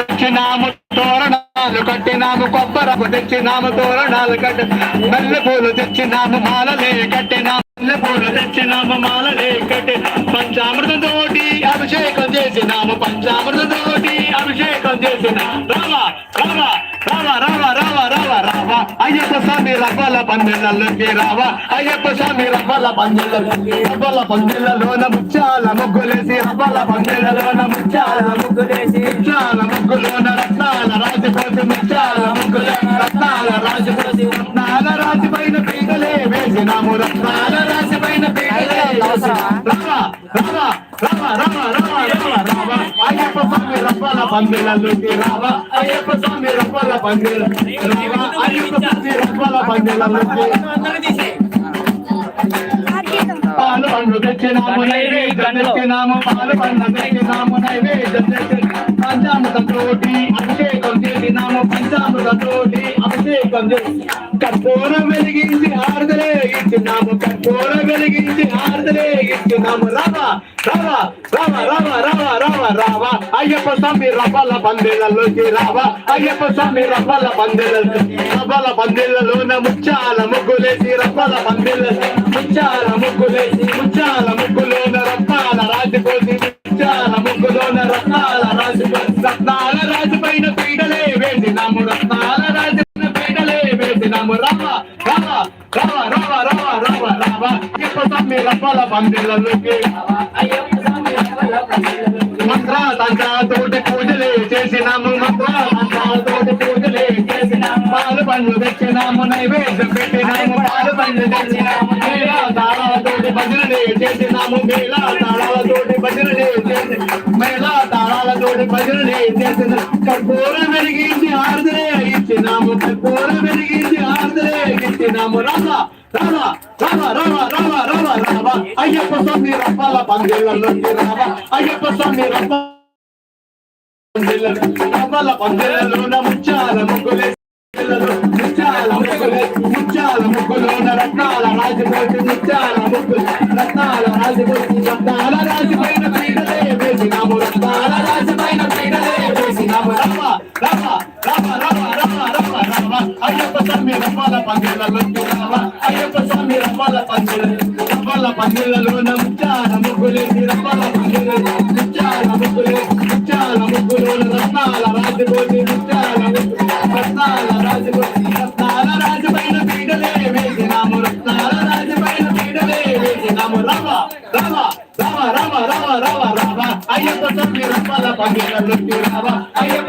తెచ్చినాము తోరణాలు కట్టినాము కొబ్బరకు తెచ్చినాము తోరణాలు కట్టి మల్లె పూలు తెచ్చినాము మాలలే కట్టినాము మల్లె పూలు తెచ్చినాము మాలలే కట్టి పంచామృతం తోటి అభిషేకం చేసినాము పంచామృతం తోటి అభిషేకం చేసినాము. రావా రావా రావా రావా రావా. అయ్యప్ప స్వామి రవ్వల పందిళ్ళలోకి రావా అయ్యప్ప స్వామి రవ్వల పందిళ్ళలోకి రవ్వల పందిళ్ళలోన ముచ్చాల ముగ్గులేసి రవ్వల పందిళ్ళలోన ముచ్చాల ముగ్గులేసి ముచ్చాల ముగ్గులోన రత్నాల రాజకోటి ముచ్చాల ముగ్గులోన రత్నాల రాజకోటి రత్నాల రాజు పైన పీటలే వేసినాము రత్నాల రాజు పైన పీటలే రావా రావా రావా రావా రావా రావా. రావా అయ్యప్ప రావా. అయ్యప్ప స్వామి రవ్వల పందిళ్ళ అయ్యప్ప స్వామి రవ్వల పందిళ్ళలోకి పాలు పండు తెచ్చినాము నైవేద్యం తెచ్చినాము పాలు పండు తెచ్చినాము నైవేద్యం తెచ్చినాము పంచామృత తోటి అభిషేకం చేసినాము పంచామృత తోటి అభిషేకం కర్పూరం వెలిగించి హారతలే ఇచ్చినాము కర్పూరం వెలిగించి హారతలే ఇచ్చినాము రావా. రావా రావా రావా రావా రావా రావా. అయ్యప్ప స్వామి రవ్వల పందేలలోకి రావా. అయ్యప్ప స్వామి రవ్వల పందేల రవ్వల పందిళ్ళలోన ముచ్చాల ముగ్గులేసి రవ్వల పందేల ముచ్చాల ముగ్గులేసి ముచ్చాల ముగ్గులోన రత్నాల రాజుకోసి ముచ్చాల ముగ్గులోన రత్నాల రాజు రత్నాల రాజు పైన పీడలే వేసినాము రత్నాల రాజు పైన పీడలే వేసి నాము. రావా రావా రావా రావా రావా. అయ్యప్ప స్వామి రవ్వల పందిళ్ళలోకి అయ్యప్ప స్వామి రవ్వల పందిళ్ళలోకి మంత్ర తంత్ర తోటి పూజలే చేసినాము మంత్ర తంత్ర తోటి పూజలే చేసినాము. పాలు పండ్లు తెచ్చినాము నైవేద్యం పెట్టినాము పాలు పండ్లు తెచ్చినాము మేళ తాళాలతోటి భజనలే చేసినాము మేళ తాళాలతోటి భజనలే చేసి మేళ తాళాలతోటి భజనలే చేసిన కర్పూరం వెలిగించి ఆర్దలే ఇచ్చినాము కర్పూరం వెలిగించి ఆర్దలే ఇచ్చినాము. రావా రావా రావా రావా రావా రావా రావా అయ్యప్ప స్వామి రప్పాల పందిళ్ళలోకి రావా అయ్యప్ప స్వామి రవ్వ రవ్వల పందిళ్ళలోన ముచ్చాల ముగ్గులే ముచ్చాల ముగ్గులే ముచ్చాల ముగ్గులోన రత్నాల రాజకోటి ముచ్చాల ముగ్గులు రత్నాల రాజకోటి రత్నాల రాజుపైన పీడలే వేసినాము రత్నాల రాజుపైన పీడలే వేసినాము రవ్వ రవ్వ రవ్వ రవ్వ రవ్వ అయ్యప్ప స్వామి రవ్వాల పందిళ్ళలోకి రావా అయ్యప్ప స్వామి రవ్వాల పందిళ్ళ రవ్వాల పందిళ్ళలోన ముచ్చాల ముగ్గులేసి రవ్వాల పందిళ్ళ ముచ్చాల ముగ్గులే ముచ్చాల ముగ్గులోన రత్నాల రాజకోటి ముచ్చాల ముగ్గులు రత్నాల రాజకోటి రత్నాల రాజుపైన పీడలే వేసినాము రత్నాల రాజుపైన పీడలే వేసినాము రవ రవ రవ రవ రవ రవ రవ అయ్యప్ప స్వామి రవ్వాల పందిళ్ళలోకి రావా అయ్యప్ప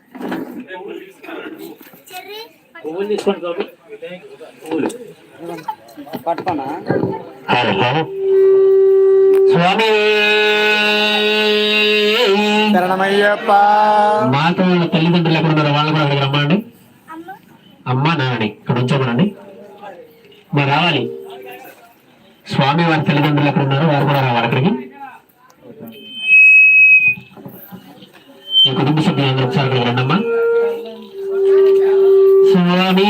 స్వామి అయ్యప్ప పువ్వులు తీసుకోండి పువ్వులు పట్టుకోనా స్వామి శరణమయ్యప్ప. మాతో వాళ్ళ తల్లిదండ్రులు ఎక్కడ ఉన్నారో వాళ్ళు కూడా అక్కడికి రమ్మండి. అమ్మ నాని ఇక్కడ ఉంచమనండి. మరి రావాలి. స్వామి వారి తల్లిదండ్రులు ఎక్కడ ఉన్నారు వారు కూడా రావాలి అక్కడికి. మీ కుటుంబ సభ్యులందరూ ఒకసారి రండమ్మా స్వామి.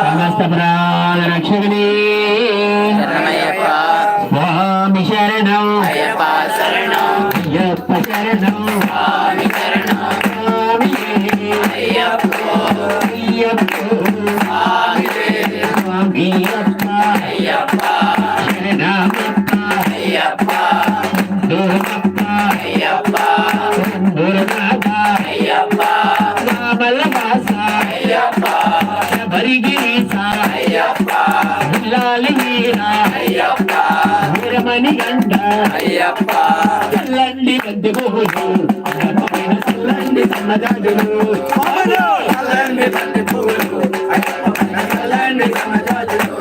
సమస్త ప్రాణ రక్షకుని. స్వామి శరణం. అయ్యప్ప శరణం. అయ్యప్ప శబరిగిరీశ అయ్యప్ప. ముల్లాలి వీర. అయ్యప్ప. వీరమణి గంట. అయ్యప్ప. చల్లండి గద్దె పోదు అన్నమైన చల్లండి సన్నజాజులు చల్లండి తండ్రి పువ్వులు అయ్యప్ప చల్లండి సన్నజాజులు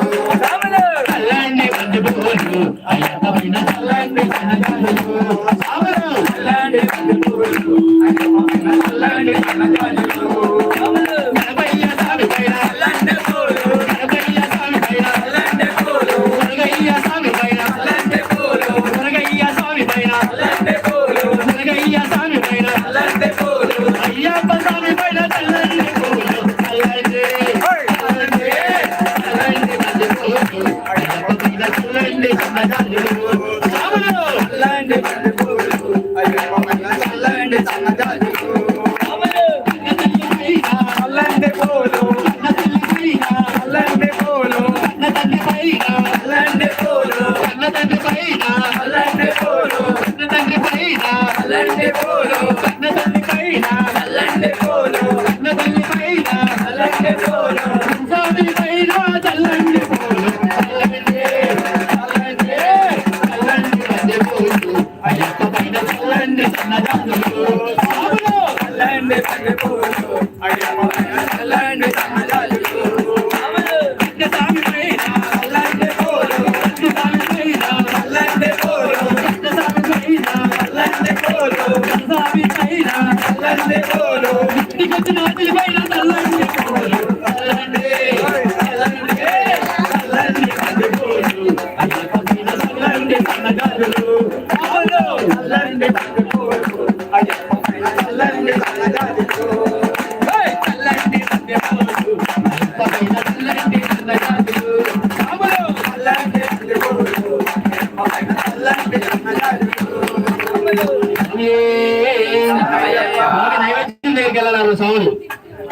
చల్లండి గద్దె పోదు అయ్యప్పమైన చల్లండి సన్నజాజులు చల్లండి తండ్రి పువ్వులు అయ్యప్ప చల్లండి సన్నజాజులు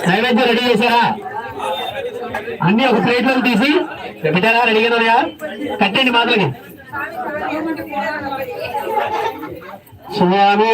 నైవేద్యం రెడీ చేశారా అన్ని ఒక ప్లేట్లో తీసి పెట్టారా రెడీగా కట్టండి మాత్రమే స్వామీ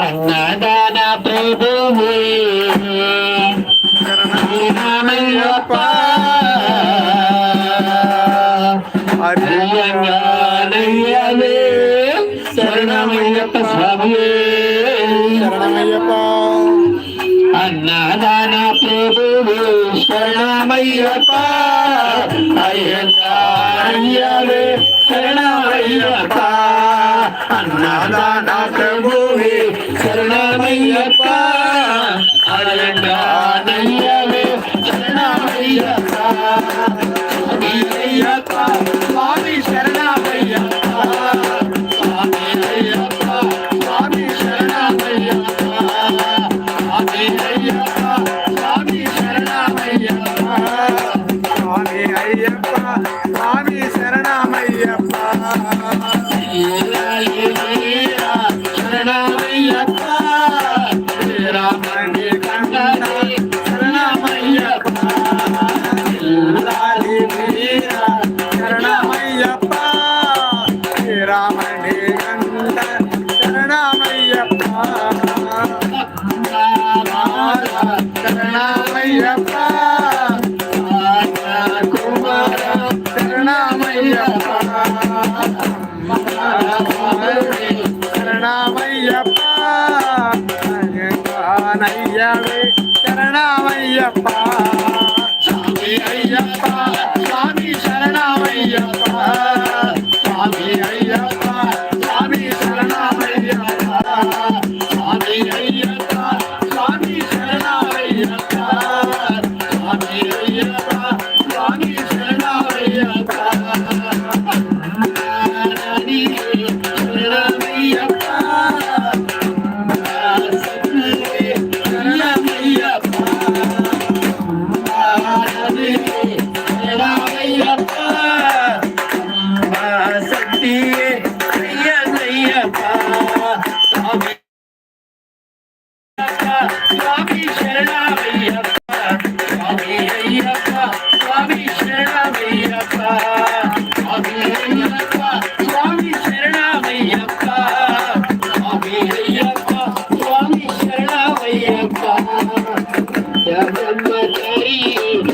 அண்ணாடா After கருணாமையப்ப Marinho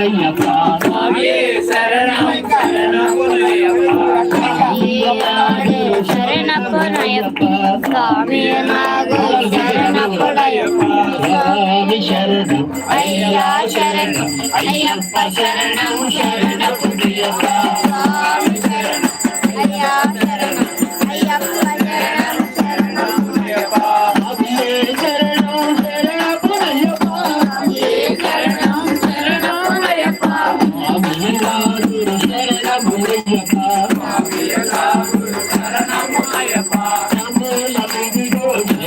శరణపునయ్యప్ప శరణప్పనయ్యప్ప స్వామి నాగు శరణప్పుడయ్యప్ప స్వామి శరణం అయ్యా శరణం అయ్యప్ప శరణం శరణపుడయ్యప్ప స్వామి శరణం అయ్యా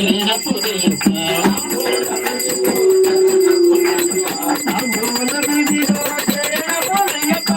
పంజాబ్ శరణపునయ్యప్ప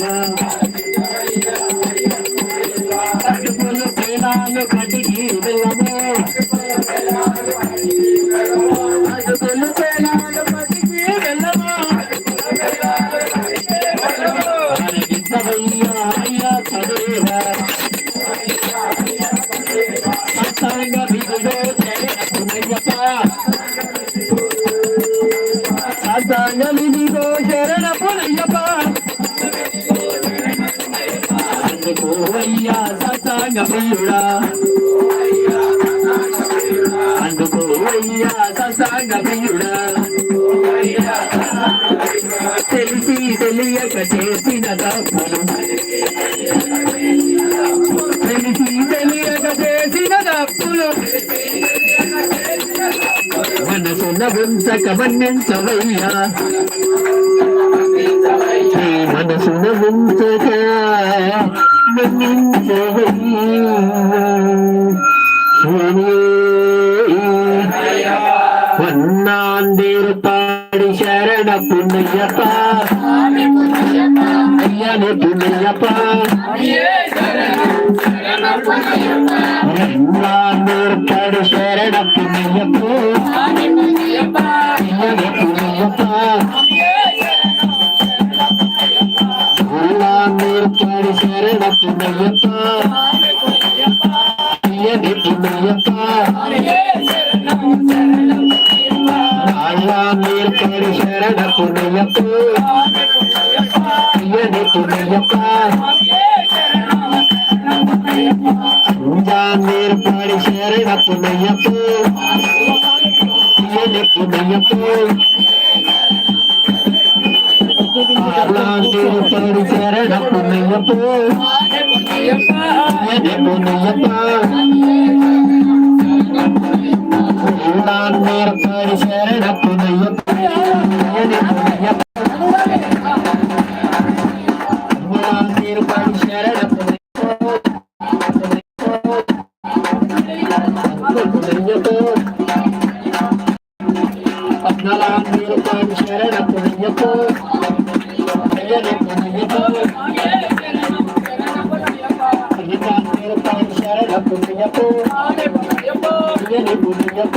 love. Um, సతాయుడా అందుకో అయ్యా ససాంగ ప్రియుడా తెలిసి తెలియక చేసిన తప్పులు. తెలిసి తెలియక చేసిన తప్పులు. మనసున్న ఉంచక మనసున ఉంచక புண்ணியப்பா ஐயானே புண்ணியப்பா உள்ளாந்தூர் படு சரணப்பா I'm not a party, I'm not a party, I'm not a party, I'm not a party, I'm not a party, I'm not a party, I'm not a party, I'm not a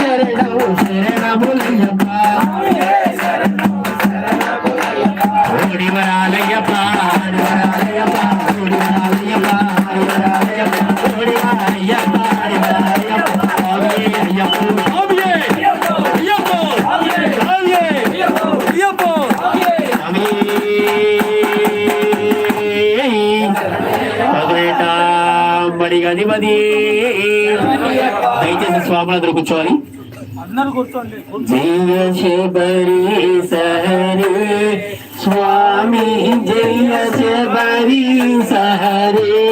ஜரணம் சரணமுல்லையப்பா ఉన్నది దయచేసి స్వాములందరూ కూర్చోవాలి. జయ శబరి సహరే. స్వామి జయ శబరి సహరే.